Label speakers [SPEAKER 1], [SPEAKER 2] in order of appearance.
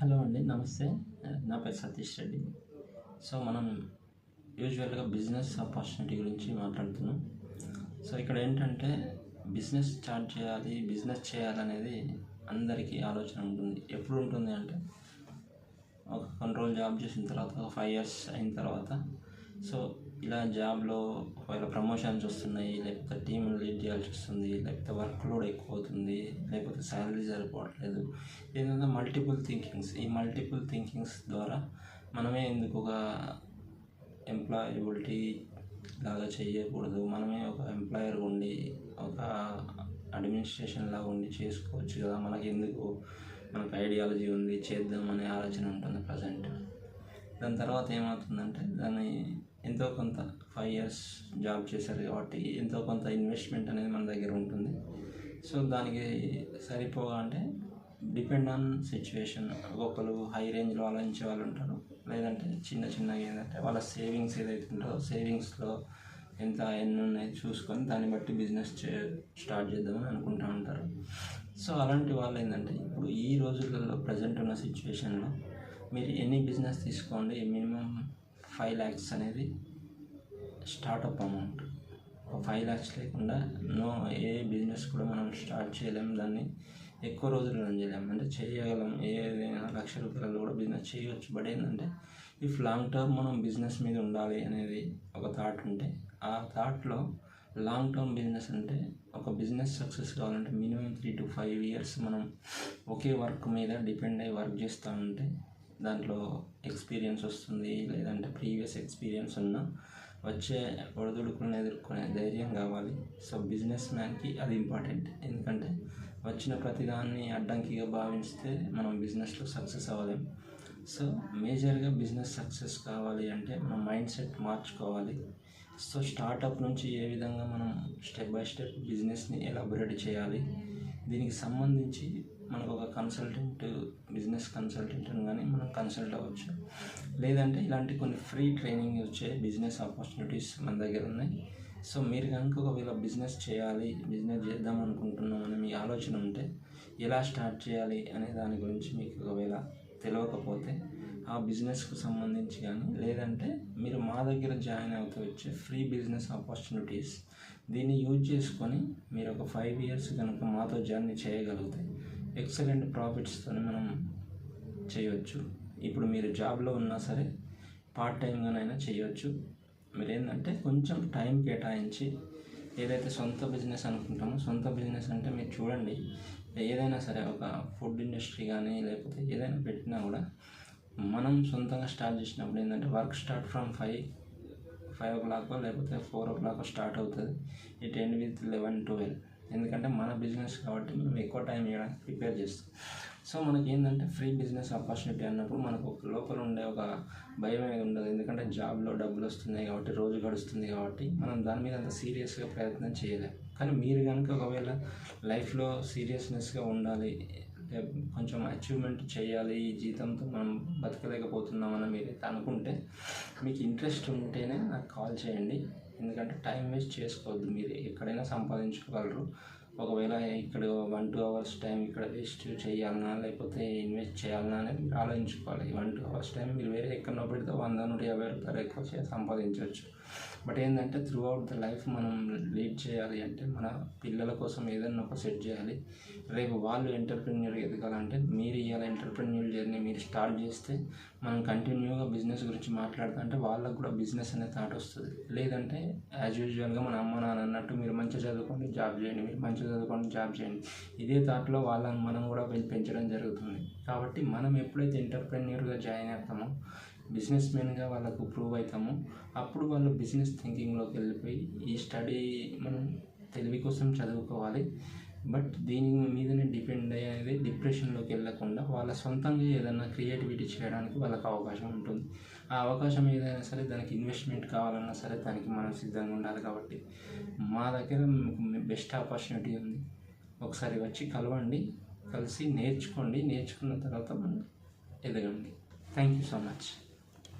[SPEAKER 1] Hello అండి నమస్తే. నా పేరు సతీష్ రెడ్డి. సో మనం యూజువల్గా బిజినెస్ ఆపర్చునిటీ గురించి మాట్లాడుతున్నాం. సో ఇక్కడ ఏంటంటే బిజినెస్ స్టార్ట్ చేయాలి బిజినెస్ చేయాలనేది అందరికీ ఆలోచన ఉంటుంది. ఎప్పుడు ఉంటుంది అంటే ఒక కంట్రోల్ జాబ్ చేసిన తర్వాత ఒక ఫైవ్ ఇయర్స్ అయిన తర్వాత. సో ఇలా జాబ్లో ఒకవేళ ప్రమోషన్స్ వస్తున్నాయి లేకపోతే టీమ్ లీడ్ చేయాల్సి వస్తుంది లేకపోతే వర్క్ లోడ్ ఎక్కువ అవుతుంది లేకపోతే శాలరీ సరిపోవట్లేదు ఏంటంటే మల్టిపుల్ థింకింగ్స్. ఈ మల్టిపుల్ థింకింగ్స్ ద్వారా మనమే ఎందుకు ఒక ఎంప్లాయబిలిటీ లాగా చేయకూడదు? మనమే ఒక ఎంప్లాయర్ ఉండి ఒక అడ్మినిస్ట్రేషన్ లాగా ఉండి చేసుకోవచ్చు కదా? మనకి ఎందుకు మనకు ఐడియాలజీ ఉంది చేద్దాం అనే ఆలోచన ఉంటుంది ప్రజెంట్. దాని తర్వాత ఏమవుతుందంటే దాన్ని ఎంతో కొంత ఫైవ్ ఇయర్స్ జాబ్ చేశారు కాబట్టి ఎంతో కొంత ఇన్వెస్ట్మెంట్ అనేది మన దగ్గర ఉంటుంది. సో దానికి సరిపోగా అంటే డిపెండ్ ఆన్ సిచ్యువేషన్ ఒక్కొక్కరు హై రేంజ్లో ఆలోచించే వాళ్ళు ఉంటారు. లేదంటే చిన్న చిన్నగా ఏంటంటే వాళ్ళ సేవింగ్స్ ఏదైతే ఉంటుందో సేవింగ్స్లో ఎంత ఎన్ని ఉన్నాయి చూసుకొని దాన్ని బట్టి బిజినెస్ చే స్టార్ట్ చేద్దామని అనుకుంటూ ఉంటారు. సో అలాంటి వాళ్ళు ఏంటంటే ఇప్పుడు ఈ రోజులలో ప్రజెంట్ ఉన్న సిచ్యువేషన్లో మీరు ఎనీ బిజినెస్ తీసుకోండి మినిమం ఫైవ్ ల్యాక్స్ అనేది స్టార్టప్ అమౌంట్ ఒక ఫైవ్ ల్యాక్స్ లేకుండా నో ఏ బిజినెస్ కూడా మనం స్టార్ట్ చేయలేం దాన్ని ఎక్కువ రోజులు రన్ చేయలేము. అంటే చేయగలం. ఏదైనా లక్ష రూపాయలు కూడా బిజినెస్ చేయవచ్చు. బట్ ఏంటంటే ఇఫ్ లాంగ్ టర్మ్ మనం బిజినెస్ మీద ఉండాలి అనేది ఒక థాట్ ఉంటే ఆ థాట్లో లాంగ్ టర్మ్ బిజినెస్ అంటే ఒక బిజినెస్ సక్సెస్ కావాలంటే minimum three to five years మనం ఒకే వర్క్ మీద డిపెండ్ అయ్యి వర్క్ చేస్తూ ఉంటే దాంట్లో ఎక్స్పీరియన్స్ వస్తుంది లేదంటే ప్రీవియస్ ఎక్స్పీరియన్స్ ఉన్న వచ్చే ఒడిదుడుకులను ఎదుర్కొనే ధైర్యం కావాలి. సో బిజినెస్ మ్యాన్కి అది ఇంపార్టెంట్. ఎందుకంటే వచ్చిన ప్రతిదాన్ని అడ్డంకిగా భావిస్తే మనం బిజినెస్లో సక్సెస్ అవ్వలేం. సో మేజర్గా బిజినెస్ సక్సెస్ కావాలి అంటే మనం మైండ్ సెట్ మార్చుకోవాలి. సో స్టార్టప్ నుంచి ఏ విధంగా మనం స్టెప్ బై స్టెప్ బిజినెస్ని ఎలాబొరేట్ చేయాలి దీనికి సంబంధించి మనకు ఒక కన్సల్టెంట్ బిజినెస్ కన్సల్టెంట్ కానీ మనం కన్సల్ట్ అవ్వచ్చు. లేదంటే ఇలాంటి కొన్ని ఫ్రీ ట్రైనింగ్ వచ్చే బిజినెస్ ఆపర్చునిటీస్ మన దగ్గర ఉన్నాయి. సో మీరు కనుక ఒకవేళ బిజినెస్ చేయాలి బిజినెస్ చేద్దాం అనుకుంటున్నాం అని మీ ఆలోచన ఉంటే ఎలా స్టార్ట్ చేయాలి అనే దాని గురించి మీకు ఒకవేళ తెలియకపోతే ఆ బిజినెస్కు సంబంధించి కానీ లేదంటే మీరు మా దగ్గర జాయిన్ అవుతూ వచ్చే ఫ్రీ బిజినెస్ ఆపర్చునిటీస్ దీన్ని యూజ్ చేసుకొని మీరు ఒక ఫైవ్ ఇయర్స్ కనుక మాతో జర్నీ చేయగలిగితే ఎక్సలెంట్ ప్రాఫిట్స్తో మనం చేయవచ్చు ఇప్పుడు మీరు జాబ్లో ఉన్నా సరే పార్ట్ టైంగానైనా చేయవచ్చు మీరు ఏంటంటే కొంచెం టైం కేటాయించి ఏదైతే సొంత బిజినెస్ అనుకుంటామో సొంత బిజినెస్ అంటే మీరు చూడండి ఏదైనా సరే ఒక ఫుడ్ ఇండస్ట్రీ కానీ లేకపోతే ఏదైనా పెట్టినా కూడా మనం సొంతంగా స్టార్ట్ చేసినప్పుడు ఏంటంటే work start from five five o'clock లేకపోతే ఫోర్ ఓ క్లాక్ స్టార్ట్ అవుతుంది. It end with eleven twelve. ఎందుకంటే మన బిజినెస్ కాబట్టి మేము ఎక్కువ టైం ఇవ్వడానికి ప్రిపేర్ చేస్తాం. సో మనకి ఏంటంటే ఫ్రీ బిజినెస్ ఆపర్చునిటీ అన్నప్పుడు మనకు ఒక లోపల ఉండే ఒక భయం అనేది ఉండదు. ఎందుకంటే జాబ్లో డబ్బులు వస్తున్నాయి కాబట్టి రోజు గడుస్తుంది కాబట్టి మనం దాని మీద అంత సీరియస్గా ప్రయత్నం చేయలేం. కానీ మీరు కనుక ఒకవేళ లైఫ్లో సీరియస్నెస్గా ఉండాలి కొంచెం అచీవ్మెంట్ చేయాలి ఈ జీతంతో మనం బతకలేకపోతున్నామని మీరు అనుకుంటే మీకు ఇంట్రెస్ట్ ఉంటేనే నాకు కాల్ చేయండి. ఎందుకంటే టైం వేస్ట్ చేసుకోవద్దు మీరు. ఎక్కడైనా సంపాదించుకోగలరు. ఒకవేళ ఇక్కడ వన్ టూ అవర్స్ టైం ఇక్కడ వేస్ట్ చేయాలన్నా లేకపోతే ఇన్వెస్ట్ చేయాలన్నా అనేది మీరు ఆలోచించుకోవాలి. వన్ టూ అవర్స్ టైం మీరు వేరే ఎక్కడో పెడితే వంద నూట యాభై రూపాయలు ఎక్కువ సంపాదించవచ్చు. బట్ ఏంటంటే త్రూ అవుట్ ద లైఫ్ మనం లీడ్ చేయాలి అంటే మన పిల్లల కోసం ఏదైనా ఒక సెట్ చేయాలి. రేపు వాళ్ళు ఎంటర్ప్రెన్యూర్ ఎదగాలంటే మీరు ఇవాళ ఎంటర్ప్రెన్యూర్ జర్నీ మీరు స్టార్ట్ చేస్తే మనం కంటిన్యూగా బిజినెస్ గురించి మాట్లాడుతుంటే వాళ్ళకు కూడా బిజినెస్ అనే థాట్ వస్తుంది. లేదంటే యాజ్ యూజువల్గా మన అమ్మ నాన్న అన్నట్టు మీరు మంచిగా చదువుకోండి జాబ్ చేయండి మీరు మంచిగా చదువుకోండి జాబ్ చేయండి. ఇదే థాట్లో వాళ్ళని మనం కూడా పెంచడం జరుగుతుంది. కాబట్టి మనం ఎప్పుడైతే ఎంటర్ప్రెన్యూర్గా జాయిన్ అవుతామో బిజినెస్ మెన్గా వాళ్ళకు ప్రూవ్ అవుతామో అప్పుడు వాళ్ళు బిజినెస్ థింకింగ్లోకి వెళ్ళిపోయి ఈ స్టడీ మనం తెలివి కోసం చదువుకోవాలి. బట్ దీని మీదనే డిపెండ్ అయ్యేది డిప్రెషన్లోకి వెళ్ళకుండా వాళ్ళ సొంతంగా ఏదైనా క్రియేటివిటీ చేయడానికి వాళ్ళకి అవకాశం ఉంటుంది. ఆ అవకాశం ఏదైనా సరే దానికి ఇన్వెస్ట్మెంట్ కావాలన్నా సరే దానికి మనం సిద్ధంగా ఉండాలి కాబట్టి మా దగ్గర బెస్ట్ ఆపర్చునిటీ ఉంది. ఒకసారి వచ్చి కలవండి కలిసి నేర్చుకోండి. నేర్చుకున్న తర్వాత మనం ఎదగండి. Thank you so much